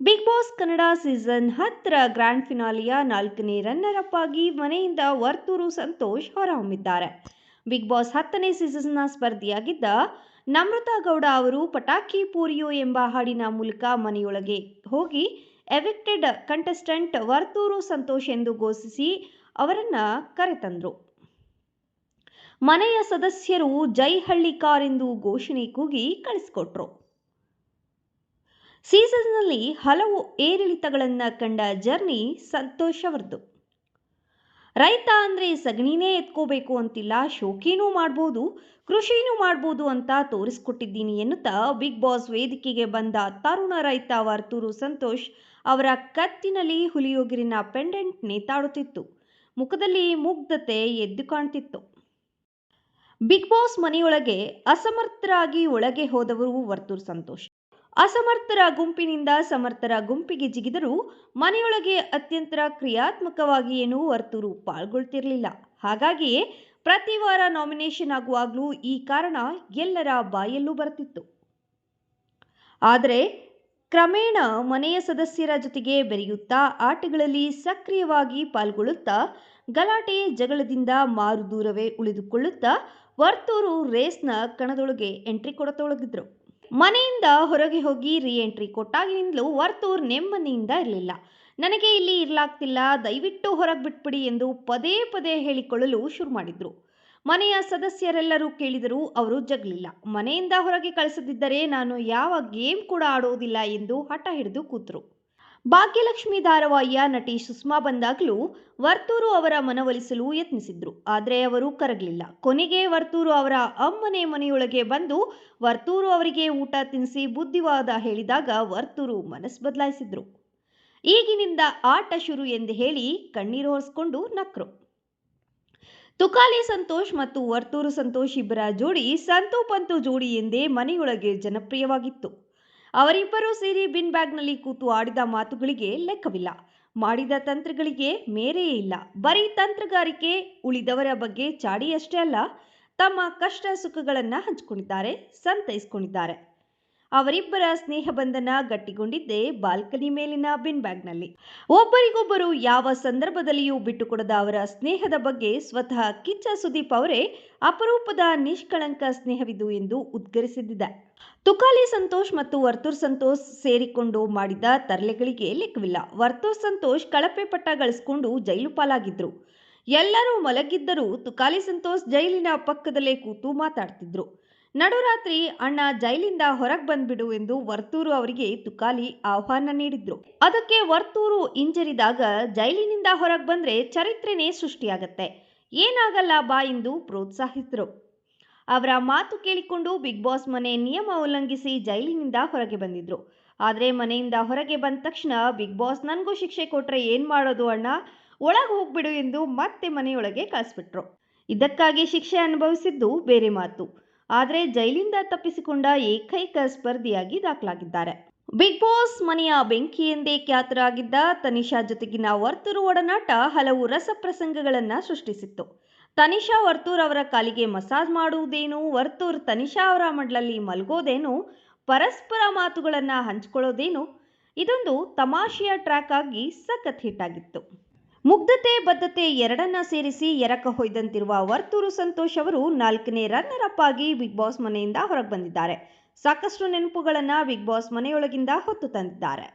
Big boss Kannada season ಹತ್ತರ grand ಫಿನಾಲಿಯ ನಾಲ್ಕನೇ ರನ್ನರ್ ಅಪ್ ಆಗಿ ಮನೆಯಿಂದ ವರ್ತೂರು ಸಂತೋಷ್ ಹೊರಹೊಮ್ಮಿದ್ದಾರೆ. ಬಿಗ್ ಬಾಸ್ ಹತ್ತನೇ ಸೀಸನ್ನ ಸ್ಪರ್ಧಿಯಾಗಿದ್ದ ನಮ್ರತಾ ಗೌಡ ಅವರು ಪಟಾಕಿ ಪೂರಿಯೋ ಎಂಬ ಹಾಡಿನ ಮೂಲಕ ಮನೆಯೊಳಗೆ ಹೋಗಿ ಎವಿಕ್ಟೆಡ್ ಕಂಟೆಸ್ಟೆಂಟ್ ವರ್ತೂರು ಸಂತೋಷ್ ಎಂದು ಘೋಷಿಸಿ ಅವರನ್ನ ಕರೆತಂದ್ರು. ಮನೆಯ ಸದಸ್ಯರು ಜೈ ಹಳ್ಳಿಕಾರ್ ಎಂದು ಘೋಷಣೆ ಕೂಗಿ ಕಳಿಸಿಕೊಟ್ರು. ಸೀಸನ್ನಲ್ಲಿ ಹಲವು ಏರಿಳಿತಗಳನ್ನು ಕಂಡ ಜರ್ನಿ ಸಂತೋಷ್ ಅವರದು ರೈತ ಅಂದರೆ ಸಗಣಿನೇ ಎತ್ಕೋಬೇಕು ಅಂತಿಲ್ಲ, ಶೋಕಿನೂ ಮಾಡ್ಬೋದು, ಕೃಷಿನೂ ಮಾಡ್ಬೋದು ಅಂತ ತೋರಿಸ್ಕೊಟ್ಟಿದ್ದೀನಿ ಎನ್ನುತ್ತಾ ಬಿಗ್ ಬಾಸ್ ವೇದಿಕೆಗೆ ಬಂದ ತರುಣ ರೈತ ವರ್ತೂರು ಸಂತೋಷ್ ಅವರ ಕತ್ತಿನಲ್ಲಿ ಹುಲಿಯೋಗಿರಿನ ಪೆಂಡೆಂಟ್ ನೇತಾಡುತ್ತಿತ್ತು. ಮುಖದಲ್ಲಿ ಮುಗ್ಧತೆ ಎದ್ದು ಕಾಣ್ತಿತ್ತು. ಬಿಗ್ ಬಾಸ್ ಮನೆಯೊಳಗೆ ಅಸಮರ್ಥರಾಗಿ ಒಳಗೆ ಹೋದವರು ವರ್ತೂರು ಸಂತೋಷ್. ಅಸಮರ್ಥರ ಗುಂಪಿನಿಂದ ಸಮರ್ಥರ ಗುಂಪಿಗೆ ಜಿಗಿದರೂ ಮನೆಯೊಳಗೆ ಅತ್ಯಂತ ಕ್ರಿಯಾತ್ಮಕವಾಗಿ ಏನೂ ವರ್ತೂರು ಪಾಲ್ಗೊಳ್ತಿರಲಿಲ್ಲ. ಹಾಗಾಗಿಯೇ ಪ್ರತಿ ವಾರ ನಾಮಿನೇಷನ್ ಆಗುವಾಗಲೂ ಈ ಕಾರಣ ಎಲ್ಲರ ಬಾಯಲ್ಲೂ ಬರ್ತಿತ್ತು. ಆದರೆ ಕ್ರಮೇಣ ಮನೆಯ ಸದಸ್ಯರ ಜೊತೆಗೆ ಬೆರೆಯುತ್ತಾ ಆಟಗಳಲ್ಲಿ ಸಕ್ರಿಯವಾಗಿ ಪಾಲ್ಗೊಳ್ಳುತ್ತಾ ಗಲಾಟೆ ಜಗಳದಿಂದ ಮಾರು ದೂರವೇ ಉಳಿದುಕೊಳ್ಳುತ್ತಾ ವರ್ತೂರು ರೇಸ್ನ ಕಣದೊಳಗೆ ಎಂಟ್ರಿ ಕೊಡತೊಡಗಿದ್ರು ಮನೆಯಿಂದ ಹೊರಗೆ ಹೋಗಿ ರೀ ಎಂಟ್ರಿ ಕೊಟ್ಟಾಗಿನಿಂದಲೂ ವರ್ತೂರ್ ನೆಮ್ಮದಿಯಿಂದ ಇರಲಿಲ್ಲ. ನನಗೆ ಇಲ್ಲಿ ಇರಲಾಗ್ತಿಲ್ಲ, ದಯವಿಟ್ಟು ಹೊರಗೆ ಬಿಟ್ಬಿಡಿ ಎಂದು ಪದೇ ಪದೇ ಹೇಳಿಕೊಳ್ಳಲು ಶುರು ಮಾಡಿದ್ರು. ಮನೆಯ ಸದಸ್ಯರೆಲ್ಲರೂ ಕೇಳಿದರೂ ಅವರು ಜಗಲಿಲ್ಲ. ಮನೆಯಿಂದ ಹೊರಗೆ ಕಳಿಸದಿದ್ದರೆ ನಾನು ಯಾವ ಗೇಮ್ ಕೂಡ ಆಡೋದಿಲ್ಲ ಎಂದು ಹಠ ಹಿಡಿದು ಕೂತರು. ಭಾಗ್ಯಲಕ್ಷ್ಮಿ ಧಾರಾವಾಹಿಯ ನಟಿ ಸುಷ್ಮಾ ಬಂದಾಗಲೂ ವರ್ತೂರು ಅವರ ಮನವೊಲಿಸಲು ಯತ್ನಿಸಿದ್ರು. ಆದರೆ ಅವರು ಕರಗಲಿಲ್ಲ. ಕೊನೆಗೆ ವರ್ತೂರು ಅವರ ಅಮ್ಮನೆ ಮನೆಯೊಳಗೆ ಬಂದು ವರ್ತೂರು ಅವರಿಗೆ ಊಟ ತಿನ್ನಿಸಿ ಬುದ್ಧಿವಾದ ಹೇಳಿದಾಗ ವರ್ತೂರು ಮನಸ್ಸು ಬದಲಾಯಿಸಿದ್ರು. ಈಗಿನಿಂದ ಆಟ ಶುರು ಎಂದು ಹೇಳಿ ಕಣ್ಣೀರು ಹೊರಿಸ್ಕೊಂಡು ನಕ್ರು. ತುಕಾಲಿ ಸಂತೋಷ್ ಮತ್ತು ವರ್ತೂರು ಸಂತೋಷ್ ಇಬ್ಬರ ಜೋಡಿ ಸಂತು ಪಂತು ಜೋಡಿ ಎಂದೇ ಮನೆಯೊಳಗೆ ಜನಪ್ರಿಯವಾಗಿತ್ತು. ಅವರಿಬ್ಬರೂ ಸೇರಿ ಬಿನ್ ಬ್ಯಾಗ್ನಲ್ಲಿ ಕೂತು ಆಡಿದ ಮಾತುಗಳಿಗೆ ಲೆಕ್ಕವಿಲ್ಲ. ಮಾಡಿದ ತಂತ್ರಗಳಿಗೆ ಮೇರೆಯೇ ಇಲ್ಲ. ಬರೀ ತಂತ್ರಗಾರಿಕೆ ಉಳಿದವರ ಬಗ್ಗೆ ಚಾಡಿಯಷ್ಟೇ ಅಲ್ಲ, ತಮ್ಮ ಕಷ್ಟ ಸುಖಗಳನ್ನು ಹಂಚಿಕೊಂಡಿದ್ದಾರೆ, ಸಂತೈಸಿಕೊಂಡಿದ್ದಾರೆ. ಅವರಿಬ್ಬರ ಸ್ನೇಹ ಬಂಧನ ಗಟ್ಟಿಗೊಂಡಿದ್ದೇ ಬಾಲ್ಕನಿ ಮೇಲಿನ ಬಿನ್ ಬ್ಯಾಗ್ನಲ್ಲಿ. ಒಬ್ಬರಿಗೊಬ್ಬರು ಯಾವ ಸಂದರ್ಭದಲ್ಲಿಯೂ ಬಿಟ್ಟುಕೊಡದ ಅವರ ಸ್ನೇಹದ ಬಗ್ಗೆ ಸ್ವತಃ ಕಿಚ್ಚ ಸುದೀಪ್ ಅವರೇ ಅಪರೂಪದ ನಿಷ್ಕಳಂಕ ಸ್ನೇಹವಿದು ಎಂದು ಉದ್ಗರಿಸಿದ್ದ ತುಕಾಲಿ ಸಂತೋಷ್ ಮತ್ತು ವರ್ತೂರ್ ಸಂತೋಷ್ ಸೇರಿಕೊಂಡು ಮಾಡಿದ ತರಲೆಗಳಿಗೆ ಲೆಕ್ಕವಿಲ್ಲ. ವರ್ತೂರ್ ಸಂತೋಷ್ ಕಳಪೆ ಪಟ್ಟ ಗಳಿಸಿಕೊಂಡು ಜೈಲು ಪಾಲಾಗಿದ್ರು. ಎಲ್ಲರೂ ಮಲಗಿದ್ದರೂ ತುಕಾಲಿ ಸಂತೋಷ್ ಜೈಲಿನ ಪಕ್ಕದಲ್ಲೇ ಕೂತು ಮಾತಾಡ್ತಿದ್ರು. ನಡುರಾತ್ರಿ ಅಣ್ಣ ಜೈಲಿಂದ ಹೊರಗೆ ಬಂದ್ಬಿಡು ಎಂದು ವರ್ತೂರು ಅವರಿಗೆ ತುಕಾಲಿ ಆಹ್ವಾನ ನೀಡಿದ್ರು. ಅದಕ್ಕೆ ವರ್ತೂರು ಹಿಂಜರಿದಾಗ ಜೈಲಿನಿಂದ ಹೊರಗೆ ಬಂದ್ರೆ ಚರಿತ್ರೆನೇ ಸೃಷ್ಟಿಯಾಗತ್ತೆ. ಏನಾಗಲ್ಲ ಬಾ ಎಂದು ಪ್ರೋತ್ಸಾಹಿಸಿದ್ರು. ಅವರ ಮಾತು ಕೇಳಿಕೊಂಡು ಬಿಗ್ ಬಾಸ್ ಮನೆ ನಿಯಮ ಉಲ್ಲಂಘಿಸಿ ಜೈಲಿನಿಂದ ಹೊರಗೆ ಬಂದಿದ್ರು. ಆದರೆ ಮನೆಯಿಂದ ಹೊರಗೆ ಬಂದ ತಕ್ಷಣ ಬಿಗ್ ಬಾಸ್ ನನಗೂ ಶಿಕ್ಷೆ ಕೊಟ್ರೆ ಏನು ಮಾಡೋದು ಅಣ್ಣ? ಒಳಗೆ ಹೋಗ್ಬಿಡು ಎಂದು ಮತ್ತೆ ಮನೆಯೊಳಗೆ ಕಳಿಸ್ಬಿಟ್ರು. ಇದಕ್ಕಾಗಿ ಶಿಕ್ಷೆ ಅನುಭವಿಸಿದ್ದು ಬೇರೆ ಮಾತು. ಆದರೆ ಜೈಲಿಂದ ತಪ್ಪಿಸಿಕೊಂಡ ಏಕೈಕ ಸ್ಪರ್ಧಿಯಾಗಿ ದಾಖಲಾಗಿದ್ದಾರೆ. ಬಿಗ್ ಬಾಸ್ ಮನೆಯ ಬೆಂಕಿ ಎಂದೇ ಖ್ಯಾತರಾಗಿದ್ದ ತನಿಷಾ ಜೊತೆಗಿನ ವರ್ತೂರು ಒಡನಾಟ ಹಲವು ರಸಪ್ರಸಂಗಗಳನ್ನು ಸೃಷ್ಟಿಸಿತ್ತು. ತನಿಷಾ ವರ್ತೂರ್ ಅವರ ಕಾಲಿಗೆ ಮಸಾಜ್ ಮಾಡುವುದೇನು, ವರ್ತೂರ್ ತನಿಷಾ ಅವರ ಮಡ್ಲಲ್ಲಿ ಮಲಗೋದೇನು, ಪರಸ್ಪರ ಮಾತುಗಳನ್ನು ಹಂಚಿಕೊಳ್ಳೋದೇನು, ಇದೊಂದು ತಮಾಷೆಯ ಟ್ರ್ಯಾಕ್ ಆಗಿ ಸಖತ್ ಹಿಟ್ ಆಗಿತ್ತು. ಮುಗ್ಧತೆ, ಬದ್ಧತೆ ಎರಡನ್ನ ಸೇರಿಸಿ ಎರಕ ಹೊಯ್ದಂತಿರುವ ವರ್ತೂರು ಸಂತೋಷ್ ಅವರು ನಾಲ್ಕನೇ ರನ್ನರ್ ಅಪ್ ಆಗಿ ಬಿಗ್ ಬಾಸ್ ಮನೆಯಿಂದ ಹೊರಗೆ ಬಂದಿದ್ದಾರೆ. ಸಾಕಷ್ಟು ನೆನಪುಗಳನ್ನು ಬಿಗ್ ಬಾಸ್ ಮನೆಯೊಳಗಿಂದ ಹೊತ್ತು ತಂದಿದ್ದಾರೆ.